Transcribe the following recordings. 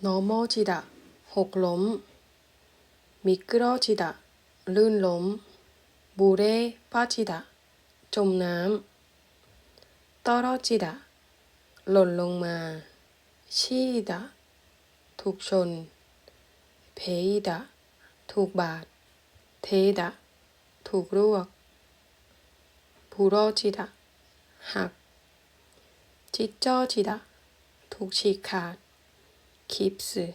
넘어지다 หกล้ม 미끄러지다 ลื่นล้ม 물에 빠지다 จมน้ำ 떨어지다 หล่นลงมา 치이다 ถูกชน 베이다 ถูกบาด 테이다 ถูกรวก 부러지다 หัก จิตจ้อจิดะ ถูกฉีกขาด คิปสึ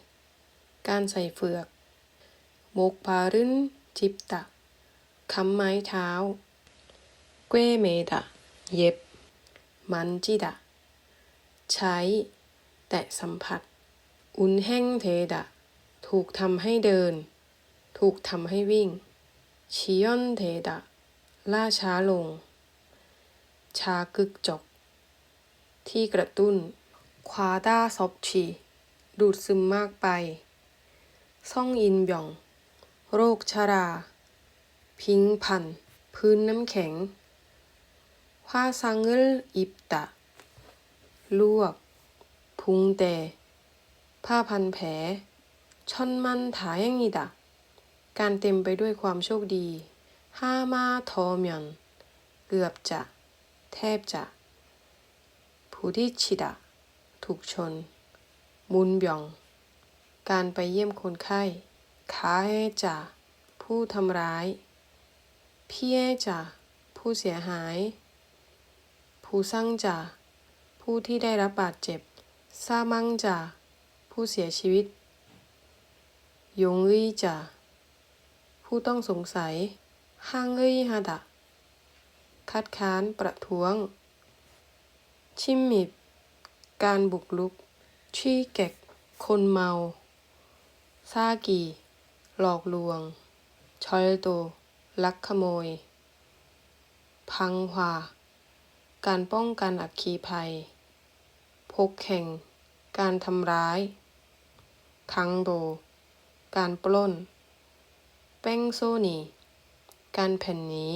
การใส่เฟือกโมกปารึนจิบตะคำไม้เท้า เกวเมตะเย็บ มันจิดะ ใช้ แตะสัมผัส อุนแห้งเทดะ ถูกทำให้เดิน ถูกทำให้วิ่งชิยอนเทดะ ล่าช้าลง ชากึกจก ที่กระตุ้นคว้าด้าซบฉีดูดซึมมากไป ซ่องอินหย่อง โรคชารา พิงพัน พื้นน้ำแข็งฮาซังเอลอิบตะ ลวก พุงเต่ ผ้าพันแผลชอนมันถายังอีดะ การเต็มไปด้วยความโชคดี ห้ามาทอมยัน เกือบจะ แทบจะผู้ที่ชิดะถูกชน มุนบียงการไปเยี่ยมคนไข้ขาเฮจ่าผู้ทำร้าย พี่เอจ่าผู้เสียหาย ผู้สร้างจ่าผู้ที่ได้รับบาดเจ็บซามังจ่าผู้เสียชีวิต ยงเอ้จ่าผู้ต้องสงสัย ห้างเอ้ยฮาดะ คัดค้านประท้วง ชิมมิบ การบุกลุก ชี้แกกคนเมาซากี หลอกลวง ชอยโต ลักขโมย พังหวาการป้องกันอัคคีภัย พกแข่ง การทำร้าย คังโด การปล้นแป้งโซนี การแผ่นหนี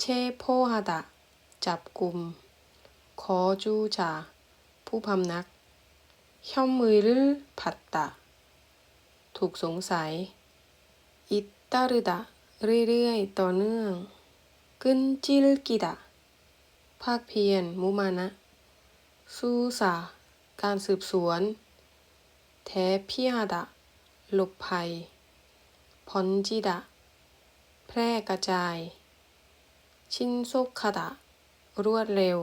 เชโพฮาดะ จับกลุ่ม ขอจูจา ผู้พำนักเข่ามือหรือผัดตะ ถูกสงสัย อิตตารุดะ เรื่อยๆ ต่อเนื่อง กึนจิลกิดะ ภาคเพียร มุมานะ สูสา การสืบสวน แทพิฮาดะ หลบภัยพอนจิดะ แพร่กระจาย ชินโซคาดะรวดเร็ว